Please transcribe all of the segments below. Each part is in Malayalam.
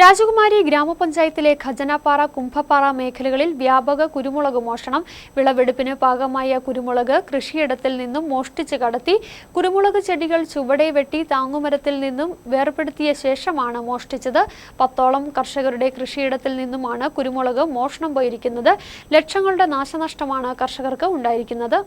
രാജകുമാരി ഗ്രാമപഞ്ചായത്തിലെ ഖജനാപ്പാറ കുംഭപ്പാറ മേഖലകളിൽ വ്യാപക കുരുമുളക് മോഷണം. വിളവെടുപ്പിന് പാകമായ കുരുമുളക് കൃഷിയിടത്തിൽ നിന്നും മോഷ്ടിച്ച് കടത്തി. കുരുമുളക് ചെടികൾ ചുവടെ വെട്ടി താങ്ങുമരത്തിൽ നിന്നും വേർപെടുത്തിയ ശേഷമാണ് മോഷ്ടിച്ചത്. പത്തോളം കർഷകരുടെ കൃഷിയിടത്തിൽ നിന്നുമാണ് കുരുമുളക് മോഷണം പോയിരിക്കുന്നത് ലക്ഷങ്ങളുടെ നാശനഷ്ടമാണ് കർഷകർക്ക് ഉണ്ടായിരിക്കുന്നത്.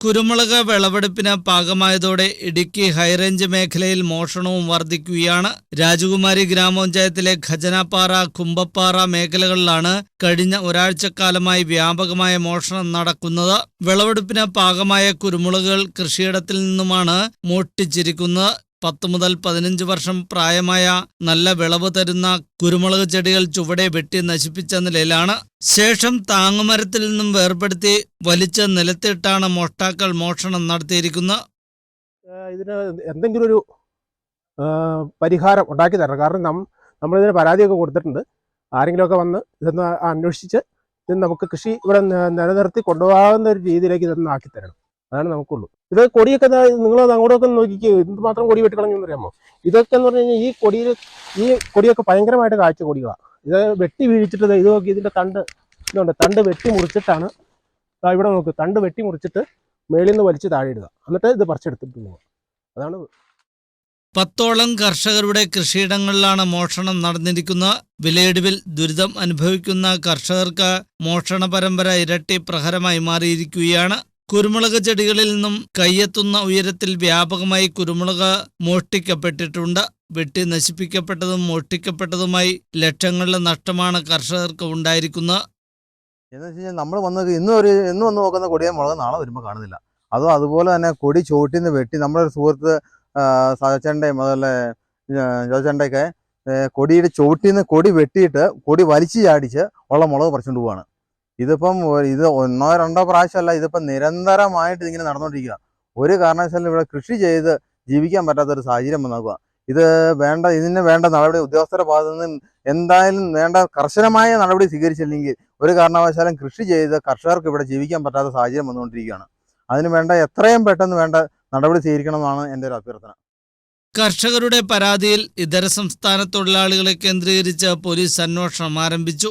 കുരുമുളക് വിളവെടുപ്പിന് പാകമായതോടെ ഇടുക്കി ഹൈറേഞ്ച് മേഖലയിൽ മോഷണവും വർദ്ധിക്കുകയാണ് രാജകുമാരി ഗ്രാമപഞ്ചായത്തിലെ ഖജനാപ്പാറ കുമ്പപ്പാറ മേഖലകളിലാണ് കഴിഞ്ഞ ഒരാഴ്ചക്കാലമായി വ്യാപകമായ മോഷണം നടക്കുന്നത്. വിളവെടുപ്പിന് പാകമായ കുരുമുളകുകൾ കൃഷിയിടത്തിൽ നിന്നുമാണ് മോഷ്ടിച്ചിരിക്കുന്നത്. പത്ത് മുതൽ പതിനഞ്ച് വർഷം പ്രായമായ നല്ല വിളവ് തരുന്ന കുരുമുളക് ചെടികൾ ചുവടെ വെട്ടി നശിപ്പിച്ച നിലയിലാണ്. ശേഷം താങ്ങുമരത്തിൽ നിന്നും വേർപെടുത്തി വലിച്ച നിലത്തിട്ടാണ് മോഷ്ടാക്കൾ മോഷണം നടത്തിയിരിക്കുന്നത്. ഇതിന് എന്തെങ്കിലും ഒരു പരിഹാരം ഉണ്ടാക്കി തരണം കാരണം നം നമ്മളിതിന് പരാതിയൊക്കെ കൊടുത്തിട്ടുണ്ട്. ആരെങ്കിലുമൊക്കെ വന്ന് ഇതൊന്ന് അന്വേഷിച്ച് ഇത് നമുക്ക് കൃഷി ഇവിടെ നിലനിർത്തി കൊണ്ടുപോകാവുന്ന ഒരു രീതിയിലേക്ക് ഇതൊന്ന് ആക്കി തരണം അതാണ് നമുക്കുള്ളൂ. ഇത് കൊടിയൊക്കെ നിങ്ങൾ അങ്ങോട്ടൊക്കെ നോക്കിക്കോ എന്തുമാത്രം കൊടി വെട്ടിക്കളഞ്ഞു അറിയാമോ ഇതൊക്കെ എന്ന് പറഞ്ഞു കഴിഞ്ഞാൽ ഈ കൊടിയിൽ ഈ കൊടിയൊക്കെ ഭയങ്കരമായിട്ട് കാഴ്ച കൊടികളാണ് ഇത് വെട്ടി വീഴിച്ചിട്ട് ഇത് നോക്കി ഇതിന്റെ തണ്ട് ഇതുണ്ട് തണ്ട് വെട്ടി മുറിച്ചിട്ടാണ് ഇവിടെ നോക്ക് തണ്ട് വെട്ടി മുറിച്ചിട്ട് മേളിൽ നിന്ന് വലിച്ച് താഴെ ഇടുക. എന്നിട്ട് ഇത് പറിച്ചെടുത്തിട്ട് പോവുക. അതാണ് പത്തോളം കർഷകരുടെ കൃഷിയിടങ്ങളിലാണ് മോഷണം നടന്നിരിക്കുന്ന വിലയിടിവിൽ ദുരിതം അനുഭവിക്കുന്ന കർഷകർക്ക് മോഷണ പരമ്പര ഇരട്ടി പ്രഹരമായി മാറിയിരിക്കുകയാണ് കുരുമുളക് ചെടികളിൽ നിന്നും കയ്യെത്തുന്ന ഉയരത്തിൽ വ്യാപകമായി കുരുമുളക് മോഷ്ടിക്കപ്പെട്ടിട്ടുണ്ട്. വെട്ടി നശിപ്പിക്കപ്പെട്ടതും മോഷ്ടിക്കപ്പെട്ടതുമായി ലക്ഷങ്ങളുടെ നഷ്ടമാണ് കർഷകർക്ക് ഉണ്ടായിരിക്കുന്നത്. എന്ന് വെച്ച് കഴിഞ്ഞാൽ നമ്മൾ വന്ന് ഇന്നും ഒരു ഇന്ന് വന്ന് നോക്കുന്ന കൊടിയ മുളക് നാളെ വരുമ്പോൾ കാണുന്നില്ല. അതും അതുപോലെ തന്നെ കൊടി ചോട്ടിൽ നിന്ന് വെട്ടി നമ്മുടെ ഒരു സുഹൃത്ത് സഹചണ്ടയും അതുപോലെ ജോച്ചണ്ടയൊക്കെ കൊടിയുടെ ചോട്ടിൽ നിന്ന് കൊടി വെട്ടിയിട്ട് കൊടി വലിച്ചു ചാടിച്ച് ഉള്ള മുളക് പറിച്ചുകൊണ്ട് പോവാണ്. ഇതിപ്പം ഇത് ഒന്നോ രണ്ടോ പ്രാവശ്യമല്ല ഇതിപ്പം നിരന്തരമായിട്ട് ഇങ്ങനെ നടന്നുകൊണ്ടിരിക്കുക ഒരു കാരണവശാലും ഇവിടെ കൃഷി ചെയ്ത് ജീവിക്കാൻ പറ്റാത്ത ഒരു സാഹചര്യം വന്നാക്കുക ഇത് വേണ്ട ഇതിന് വേണ്ട നടപടി ഉദ്യോഗസ്ഥരുടെ ഭാഗത്തു നിന്ന് എന്തായാലും വേണ്ട കർശനമായ നടപടി സ്വീകരിച്ചില്ലെങ്കിൽ ഒരു കാരണവശാലും കൃഷി ചെയ്ത് കർഷകർക്ക് ഇവിടെ ജീവിക്കാൻ പറ്റാത്ത സാഹചര്യം വന്നുകൊണ്ടിരിക്കുകയാണ് അതിന് വേണ്ട എത്രയും പെട്ടെന്ന് വേണ്ട നടപടി സ്വീകരിക്കണമെന്നാണ് എന്റെ ഒരു അഭ്യർത്ഥന. കർഷകരുടെ പരാതിയിൽ ഇതര സംസ്ഥാന തൊഴിലാളികളെ കേന്ദ്രീകരിച്ച് പോലീസ് അന്വേഷണം ആരംഭിച്ചു.